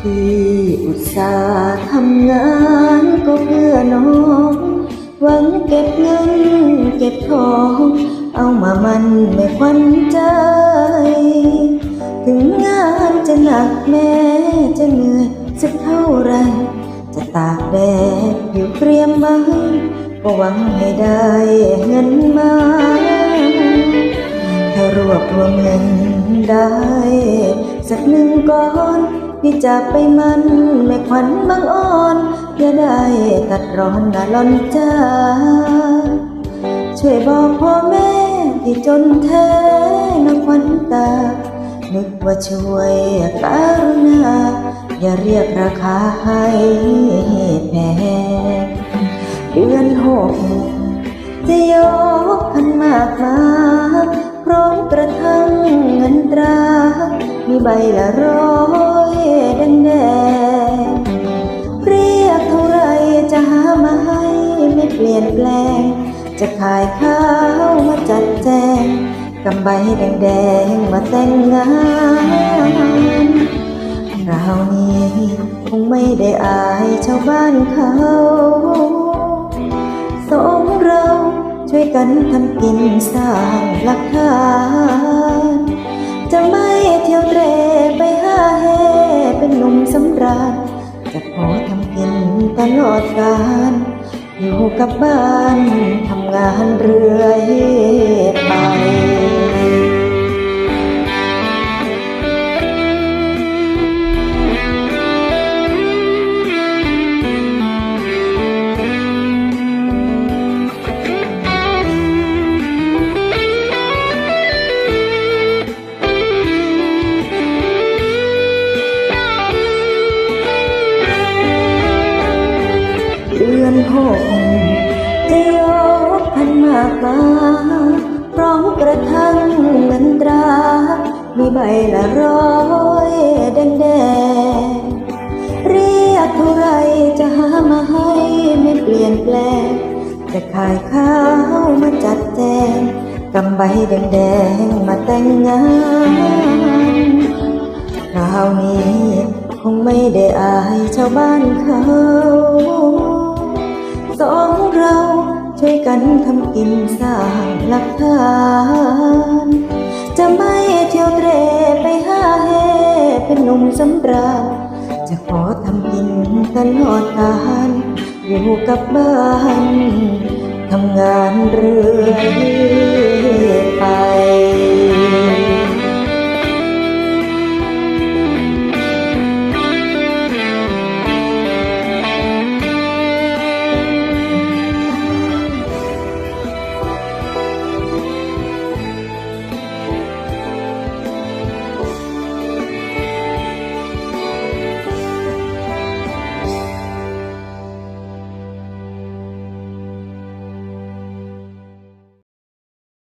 ที่อุตส่า เอามันไม่ควันใจ ถึงงานจะหนักแม้จะเหนื่อยสักเท่าไร จะตากแดดอยู่เตรียมไว้ก็หวังให้ได้เงินมาถ้ารวบรวมเงินได้ สักหนึ่งก้อนพี่จะไปมันแม่ขวัญบางอ่อนอย่าได้ตัดร้อนนะล่อนจ้าช่วยบอกพ่อแม่ ที่จนแท้นะขวัญตา นึกว่าช่วยกรุณา อย่าเรียกราคาให้แพงเดือนหกจะยกขันมากมาพร้อมกระทั่งเงินตรา มีใบละร้อยแดงแดงเรียกเท่าไรจะหามาให้ไม่เปลี่ยนแปลง จะขายข้าวำใบแดงแดงๆมาแต่งงานครานี้คงไม่ได้อายชาวบ้านเขาสองเราช่วยกันทำกินสร้างหลักฐานจะไม่เที่ยวเตรไปหาแห่เป็นหนุ่มสำราญจะขอทำกินตลอดกาลอยู่กับบ้านทำ มาพร้อมกระทั่งเงินตรา มีใบละร้อยแดงแดงเรียกเท่าไรจะหามาให้ไม่เปลี่ยนแปลง จะขายข้าวมาจัดแจงกำใบแดงแดงมาแต่งงานคราวนี้คงไม่ได้อายชาวบ้านเขา กันทำกินสร้างหลักฐาน จะไม่เที่ยวเตรไปหาเฮเป็นหนุ่มสำราญจะขอทำกินตลอดกาลอยู่กับบ้านทำงานเรื่อยไป